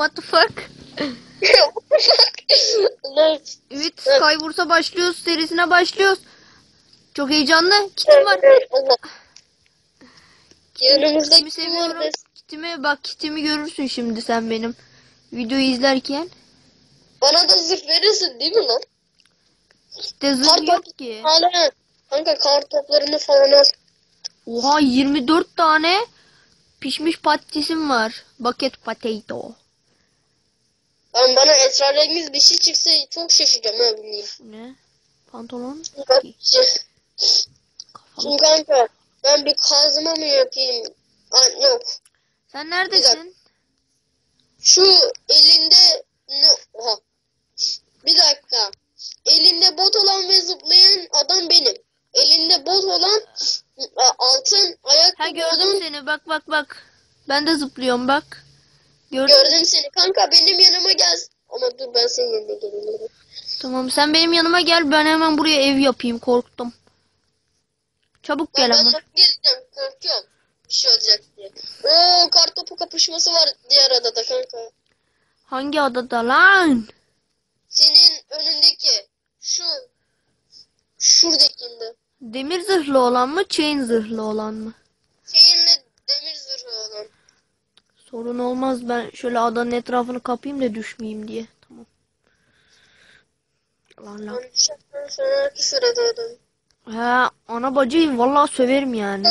What the fuck? Evet Skywars'a başlıyoruz. Serisine başlıyoruz. Çok heyecanlı. Kitim var. Yanımızda Kitimi seviyorum. Kitimi bak kitimi görürsün şimdi sen benim videoyu izlerken. Bana da zırh verirsin değil mi lan? İşte zırh Kar yok ki. Hala. Kanka kar toplarını falan al. Oha 24 tane pişmiş patatesim var. Bucket potato. Ben bana esrarengiz bir şey çıksa çok şaşıracağım ha bileyim. Ne? Pantolon? Kafalı. Şimdi kanka ben bir kazma mı yapayım? Aa, yok. Sen neredesin? Şu elinde ne? Oha. Bir dakika. Elinde bot olan ve zıplayan adam benim. Elinde bot olan e, altın ayakkabı Ha gördüm seni. Bak bak bak. Ben de zıplıyorum bak. Gördüm. gördüm seni. Kanka benim yanıma gel. Ama dur ben senin yanına geleyim. Tamam sen benim yanıma gel. Ben hemen buraya ev yapayım. Korktum. Çabuk gel ben ama. nasıl geleceğim? Korkuyorum. Bir şey olacak diye. Oo kartopu kapışması var diğer adada kanka. Hangi adada lan? Senin önündeki şu şuradakinde. Demir zırhlı olan mı? Chain zırhlı olan mı? Şeyinle demir zırhı olan. Sorun olmaz. Ben şöyle adanın etrafını kapayım da düşmeyeyim diye. Tamam. Lan lan. Sana küfür ederdim. He ana bacıyım. Vallahi söverim yani.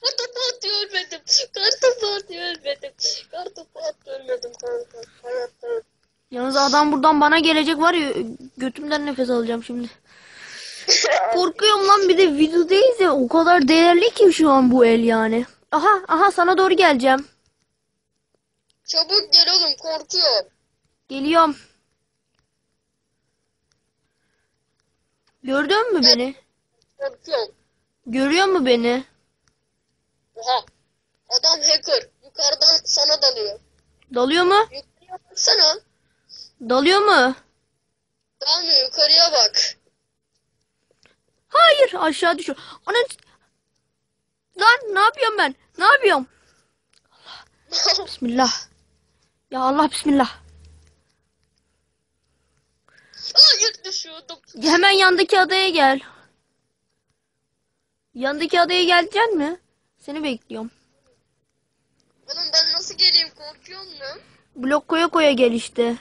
Kartopu atıyor ölmedim. Kartopu atıyor ölmedim. Kartopu atıyor ölmedim kanka. Yalnız adam buradan bana gelecek var ya götümden nefes alacağım şimdi. Korkuyorum lan bir de videodayız ya o kadar değerli ki şu an bu el yani. Aha aha sana doğru geleceğim. Çabuk gel oğlum korkuyorum. Geliyorum. Gördün mü beni? Korkuyorum. Görüyor mu beni? Oha. Adam hacker. Yukarıdan sana dalıyor. Dalıyor mu? Yukarıya baksana. Dalıyor mu? Dalmıyor yukarıya bak. Hayır aşağı düşüyor. Ana Lan ne yapıyorum ben? Ne yapıyorum? Bismillah. Ya Allah bismillah. Hayır düşüyordum. Hemen yandaki adaya gel. Yandaki adaya geleceksin mi? Seni bekliyorum. Oğlum ben nasıl geleyim korkuyorum lan. Blok koya koya gel işte.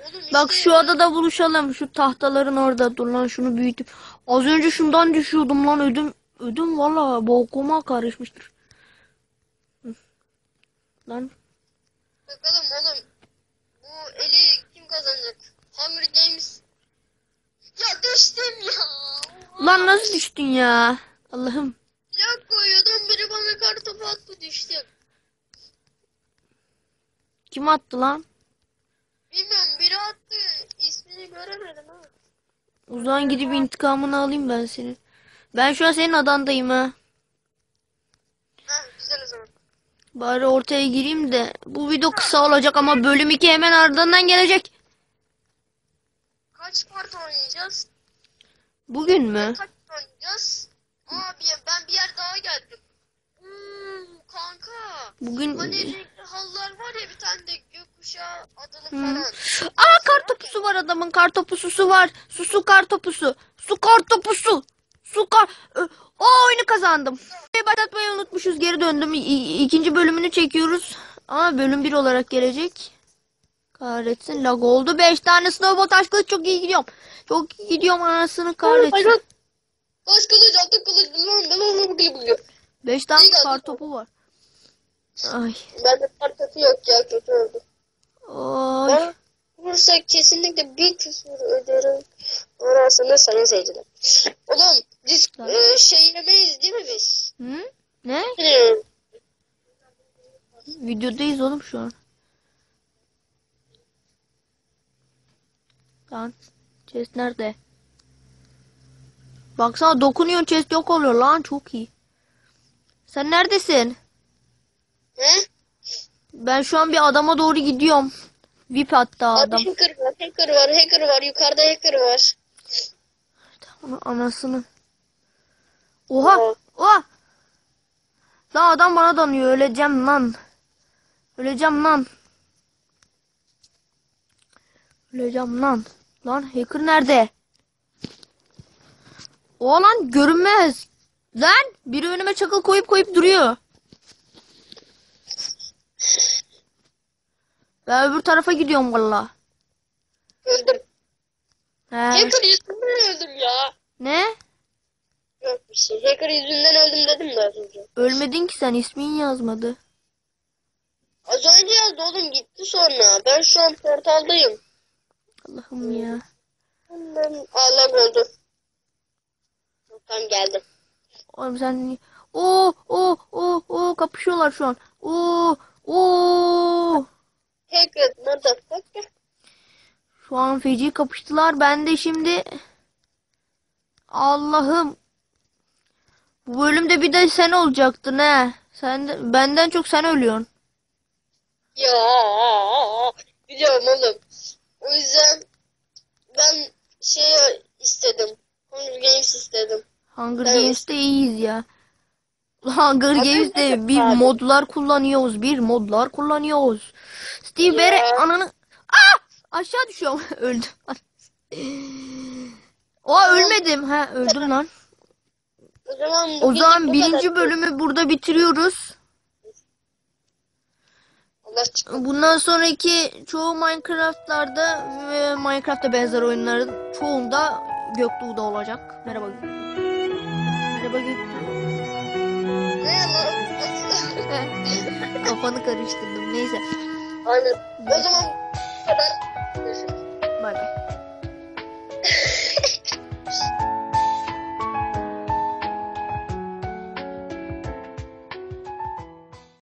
Oğlum Bak şu adada buluşalım. Şu tahtaların orada. Dur lan şunu büyütüp. Az önce şundan düşüyordum lan ödüm. Ödüm valla bokuma karışmıştır. Lan Bakalım oğlum. Bu eli kim kazanacak? Hunger Games. Ya düştüm ya. Lan nasıl düştün ya? Allah'ım. Silah koyuyordum biri bana kartopu attı düştüm. Kim attı lan? Bilmiyorum biri attı. İsmini göremedim ha. O zaman gidip intikamını alayım ben senin. Ben şu an senin adandayım. Ha güzel o zaman. Bari ortaya gireyim de. Bu video kısa olacak ama bölüm 2 hemen ardından gelecek. Kaç part oynayacağız? Bugün mü? Kaç oynayacağız? Abi ben bir yer daha geldim. Oo, kanka. Bugün... Hani renkli halılar var ya bir tane de gökkuşağı adını Hı. falan. Aa kar topusu var adamın kar topusu su var. Su su kar topusu. Su kar topusu. Su kar. O oyunu kazandım. Başlatmayı unutmuşuz geri döndüm. İ- ikinci bölümünü çekiyoruz. Ama bölüm 1 olarak gelecek. Kahretsin lag oldu. 5 tane snowball taş kılıç çok iyi gidiyorum. Çok iyi gidiyorum anasını kahretsin. Taş kılıç, kılıç, lan lan bugün bugün. 5 tane kar topu var. Ay. Bende kartopu yok ya kötü oldu. Oy. Ben vursak kesinlikle bir küfür öderim. Orasını sayın seyirciler. Oğlum biz e, şey yemeyiz değil mi biz? Hı? Ne? Videodayız oğlum şu an. Lan chest nerede? Baksana dokunuyorsun chest yok oluyor lan çok iyi. Sen neredesin? He? Ben şu an bir adama doğru gidiyorum. VIP hatta Abi adam. hacker var, hacker var, hacker var. Yukarıda hacker var. Onu anasını. Oha! Oha. Lan adam bana danıyor öleceğim lan. Öleceğim lan. Öleceğim lan. Lan hacker nerede? O lan görünmez. Lan biri önüme çakıl koyup koyup duruyor. Ben öbür tarafa gidiyorum valla. Öldüm. He. Hacker yüzünden öldüm ya. Ne? Şey. Hacker yüzünden öldüm dedim de az önce. Ölmedin ki sen ismin yazmadı. Az önce yazdı oğlum gitti sonra. Ben şu an portaldayım. Allah'ım ya. Ben ağlam oldu. Tam geldi. Oğlum sen o o o o kapışıyorlar şu an. O o Hacker motherfucker. şu an feci kapıştılar. Ben de şimdi Allah'ım bu bölümde bir de sen olacaktın he. Sen de, benden çok sen ölüyorsun. Ya biliyorum oğlum. O yüzden ben şey istedim. Hunger Games istedim. Hunger Evet. Games'te iyiyiz ya. Hunger Games'te bir abi. modlar kullanıyoruz. Bir modlar kullanıyoruz. Steve. Bere ananı... Aa! Aşağı düşüyorum. Öldüm. O ölmedim. Ha öldüm lan. O zaman O zaman birinci bölümü burada bitiriyoruz. Bundan sonraki çoğu Minecraft'larda ve Minecraft'a benzer oyunların çoğunda Göktuğ'da olacak. Merhaba Göktuğ. Merhaba Göktuğ. Kafanı karıştırdım. Neyse. Aynen. O zaman kadar. Bay bay.